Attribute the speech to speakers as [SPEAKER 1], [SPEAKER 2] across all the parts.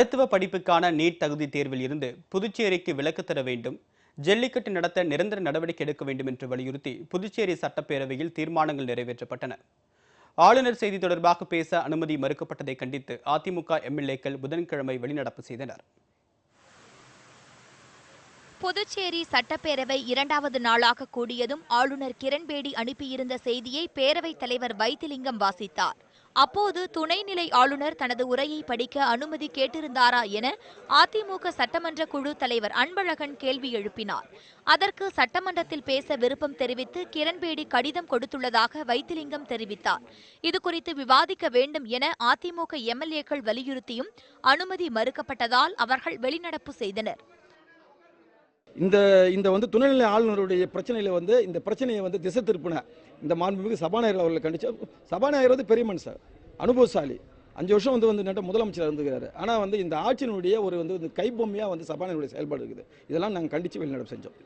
[SPEAKER 1] மருத்துவ படிப்புக்கான நீட் தகுதி தேர்வில் இருந்து புதுச்சேரிக்கு விலக்கு தர வேண்டும். ஜல்லிக்கட்டு நடத்த நிரந்தர நடவடிக்கை எடுக்க வேண்டும் என்று வலியுறுத்தி புதுச்சேரி சட்டப்பேரவையில் தீர்மானங்கள் நிறைவேற்றப்பட்டன. ஆளுநர் செய்தி தொடர்பாக பேச அனுமதி மறுக்கப்பட்டதை கண்டித்து அதிமுக எம்எல்ஏக்கள் புதன்கிழமை வெளிநடப்பு செய்தனர்.
[SPEAKER 2] புதுச்சேரி சட்டப்பேரவை இரண்டாவது நாளாக கூடியதும் ஆளுநர் கிரண்பேடி அனுப்பியிருந்த செய்தியை பேரவைத் தலைவர் வைத்திலிங்கம் வாசித்தார். அப்போது துணைநிலை ஆளுநர் தனது உரையை படிக்க அனுமதி கேட்டிருந்தாரா என அதிமுக சட்டமன்ற குழு தலைவர் அன்பழகன் கேள்வி எழுப்பினார். அதற்கு சட்டமன்றத்தில் பேச விருப்பம் தெரிவித்து கிரண்பேடி கடிதம் கொடுத்துள்ளதாக வைத்திலிங்கம் தெரிவித்தார். இதுகுறித்து விவாதிக்க வேண்டும் என அதிமுக எம்எல்ஏக்கள் வலியுறுத்தியும் அனுமதி மறுக்கப்பட்டதால் அவர்கள் வெளிநடப்பு செய்தனர்.
[SPEAKER 3] இந்த இந்த வந்து துணைநிலை ஆளுநருடைய பிரச்சனையில் வந்து இந்த பிரச்சனையை வந்து திசை திருப்பின இந்த மாண்புமிகு சபாநாயகர் அவர்களை கண்டிச்சு சபாநாயகர் வந்து பெரிய சார் அனுபவசாலி. அஞ்சு வருஷம் வந்து வந்து நட்ட முதலமைச்சர் இருந்துக்கிறாரு. ஆனால் வந்து இந்த ஆட்சியினுடைய ஒரு வந்து இந்த கைபொம்மையாக வந்து சபாநாயகருடைய செயல்பாடு இருக்குது. இதெல்லாம் நாங்கள் கண்டித்து வெளிநடப்பு செஞ்சோம்.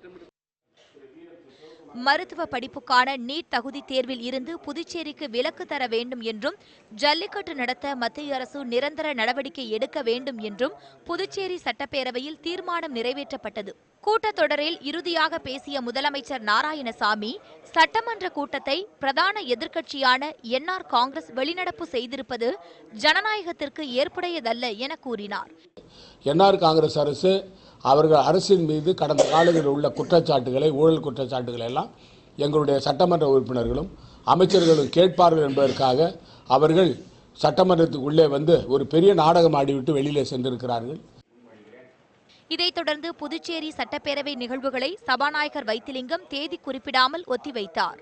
[SPEAKER 2] மருத்துவ படிப்புக்கான நீட் தகுதி தேர்வில் இருந்து புதுச்சேரிக்கு விலக்கு தர வேண்டும் என்றும் ஜல்லிக்கட்டு நடத்த மத்திய அரசு நிரந்தர நடவடிக்கை எடுக்க வேண்டும் என்றும் புதுச்சேரி சட்டப்பேரவையில் தீர்மானம் நிறைவேற்றப்பட்டது. கூட்டத்தொடரில் இறுதியாக பேசிய முதலமைச்சர் நாராயணசாமி சட்டமன்ற கூட்டத்தை பிரதான எதிர்க்கட்சியான என்ஆர் காங்கிரஸ் வெளிநடப்பு செய்திருப்பது ஜனநாயகத்திற்கு ஏற்புடையதல்ல என கூறினார்.
[SPEAKER 4] என்ஆர் காங்கிரஸ் அரசு அவர்கள் அரசின் மீது கடந்த காலங்களில் உள்ள குற்றச்சாட்டுகளை ஊழல் குற்றச்சாட்டுகளை எல்லாம் எங்களுடைய சட்டமன்ற உறுப்பினர்களும் அமைச்சர்களும் கேட்பார்கள் என்பதற்காக அவர்கள் சட்டமன்றத்துக்குள்ளே வந்து ஒரு பெரிய நாடகம் ஆடிவிட்டு வெளியிலே சென்றிருக்கிறார்கள்.
[SPEAKER 2] இதைத் தொடர்ந்து புதுச்சேரி சட்டப்பேரவை நிகழ்வுகளை சபாநாயகர் வைத்திலிங்கம் தேதி குறிப்பிடாமல் ஒத்திவைத்தார்.